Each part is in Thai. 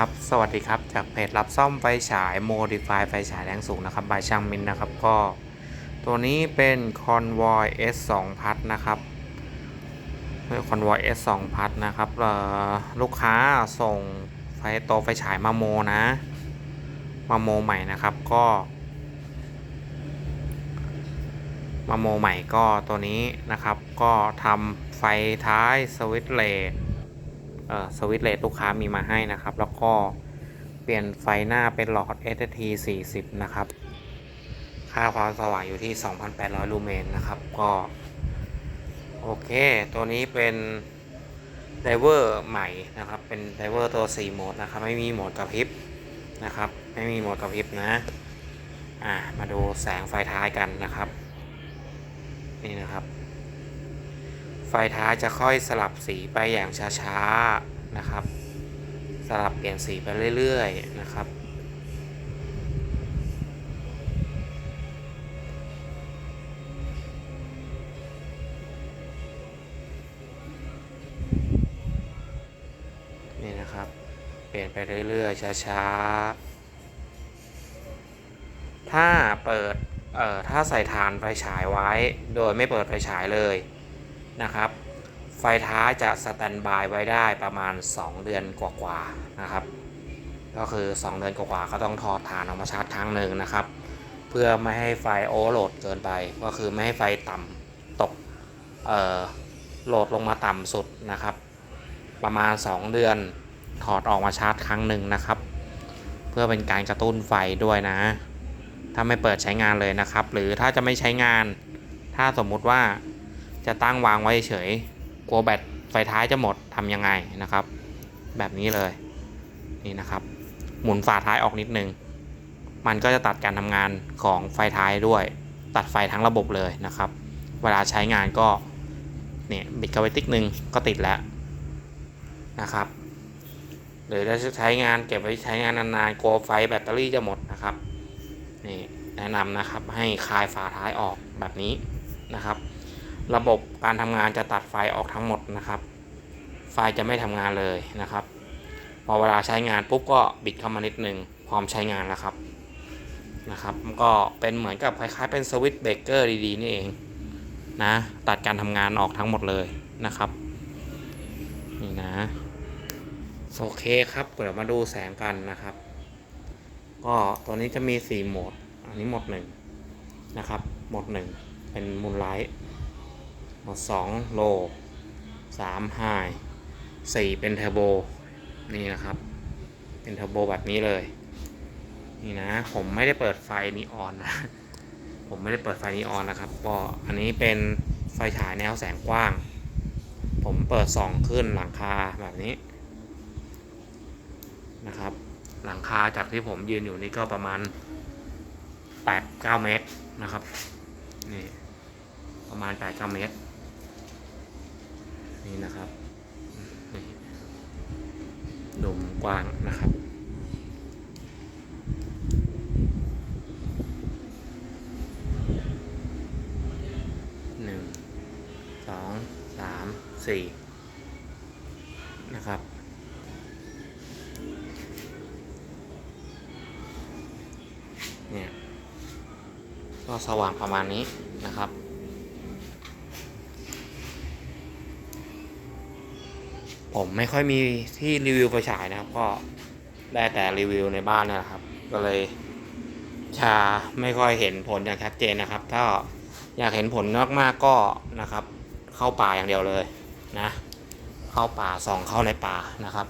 ครับ สวัสดีครับ จากเพจรับซ่อมไฟฉาย Modify ไฟฉายแรงสูงนะครับบายช่างมินนะครับ ก็ ตัวนี้เป็น Convoy S2 พัดนะครับ Convoy S2 พัดนะครับลูกค้าส่งไฟโตไฟฉายมาโมนะ มาโมใหม่นะครับก็ มาโมใหม่ก็ตัวนี้นะครับ ก็ทำไฟท้ายสวิตช์เลด สวิตช์เลดลูกค้ามีมาให้นะครับ แล้วก็เปลี่ยนไฟหน้าเป็นหลอด ST 40 นะครับ ค่าความสว่างอยู่ที่ 2,800 ลูเมนนะครับ ก็ โอเค ตัวนี้เป็นไดเวอร์ใหม่นะครับ เป็นไดเวอร์ตัว 4 โหมดนะครับ ไม่มีโหมดกระพริบนะครับ ไม่มีโหมดกระพริบนะ อ่า มาดูแสงไฟท้ายกันนะครับ นี่นะครับ ฟท้ายจะค่อยสลับสีไปอย่างช้าๆนะครับ สลับเปลี่ยนสีไปเรื่อยๆนะครับนี่นะครับ เปลี่ยนไปเรื่อยๆช้าๆถ้าเปิดเอ่อถ้าใส่ฐานไฟฉายไว้ โดยไม่เปิดไฟฉายเลย นะครับ ไฟท้ายจะสแตนบายไว้ได้ประมาณ 2 เดือนกว่าๆนะครับ ก็คือ 2 เดือนกว่าๆก็ต้องถอดฐานออกมาชาร์จครั้งหนึ่งนะครับ เพื่อไม่ให้ไฟโอเวอร์โหลดเกินไป ก็คือไม่ให้ไฟต่ำตกเอ่อโหลดลงมาต่ำสุดนะครับ ประมาณ 2 เดือนถอดออกมาชาร์จครั้งหนึ่งนะครับ เพื่อเป็นการกระตุ้นไฟด้วยนะ ถ้าไม่เปิดใช้งานเลยนะครับ หรือถ้าจะไม่ใช้งาน ถ้าสมมุติว่า จะตั้งวางไว้เฉยกลัวแบตไฟท้ายจะหมดทำยังไงนะครับ แบบนี้เลยนี่นะครับ หมุนฝาท้ายออกนิดนึง มันก็จะตัดการทำงานของไฟท้ายด้วย ตัดไฟทั้งระบบเลยนะครับ เวลาใช้งานก็เนี่ยบิดเข้าไปติ๊กหนึ่งก็ติดแล้วนะครับหรือถ้าใช้งานเก็บไว้ใช้งานนานๆกลัวไฟแบตเตอรี่จะหมดนะครับนี่แนะนำนะครับให้คลายฝาท้ายออกแบบนี้นะครับ ระบบการทำงานจะตัดไฟออกทั้งหมดนะครับ ไฟจะไม่ทำงานเลยนะครับ พอเวลาใช้งานปุ๊บก็บิดเข้ามานิดนึงพร้อมใช้งานแล้วครับนะครับก็เป็นเหมือนกับคล้ายๆเป็นสวิตช์เบรกเกอร์ดีๆนี่เองนะตัดการทำงานออกทั้งหมดเลยนะครับนี่นะโอเคครับเดี๋ยวมาดูแสงกันนะครับ ก็ตัวนี้จะมี 4 โหมด อันนี้โหมดหนึ่งนะครับโหมดหนึ่งเป็นมูนไลท์ โหมด2โล3ไฮ4เป็นเทอร์โบนี่นะครับ เป็นเทอร์โบแบบนี้เลย นี่นะ ผมไม่ได้เปิดไฟนีออนนะ ผมไม่ได้เปิดไฟนีออนนะครับ ก็อันนี้เป็นไฟฉายแนวแสงกว้าง ผมเปิดส่องขึ้นหลังคาแบบนี้นะครับ หลังคาจากที่ผมยืนอยู่นี่ก็ประมาณ8-9 เมตรนะครับ นี่ประมาณ8-9 เมตร นี่นะครับนี่ดุมกว้างนะครับ หนึ่ง สอง สาม สี่ นะครับ เนี่ย ก็สว่างประมาณนี้นะครับ ผมไม่ค่อยมีที่รีวิวไฟฉายนะครับ ก็ได้แต่รีวิวในบ้านนะครับ ก็เลยจะไม่ค่อยเห็นผลอย่างชัดเจนนะครับ ถ้าอยากเห็นผลมากๆก็นะครับ เข้าป่าอย่างเดียวเลยนะ เข้าป่าส่องเข้าในป่านะครับ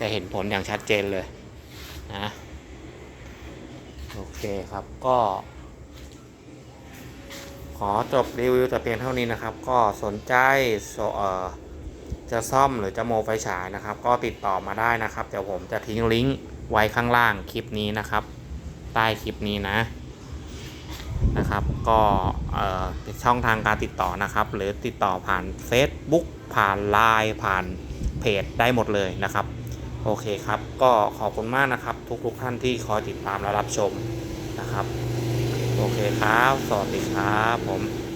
จะเห็นผลอย่างชัดเจนเลยนะโอเคครับก็ ขอจบรีวิวแต่เพียงเท่านี้นะครับ ก็สนใจโซเอ่อ จะซ่อมหรือจะโมไฟฉายนะครับ ก็ติดต่อมาได้นะครับ เดี๋ยวผมจะทิ้งลิงก์ไว้ข้างล่างคลิปนี้นะครับ ใต้คลิปนี้นะนะครับ ก็ช่องทางการติดต่อนะครับ หรือติดต่อผ่าน Facebook ผ่าน Line ผ่านเพจได้หมดเลยนะครับ โอเคครับ ก็ขอบคุณมากนะครับ ทุกๆท่านที่คอยติดตามและรับชมนะครับ โอเคครับ สวัสดีครับผม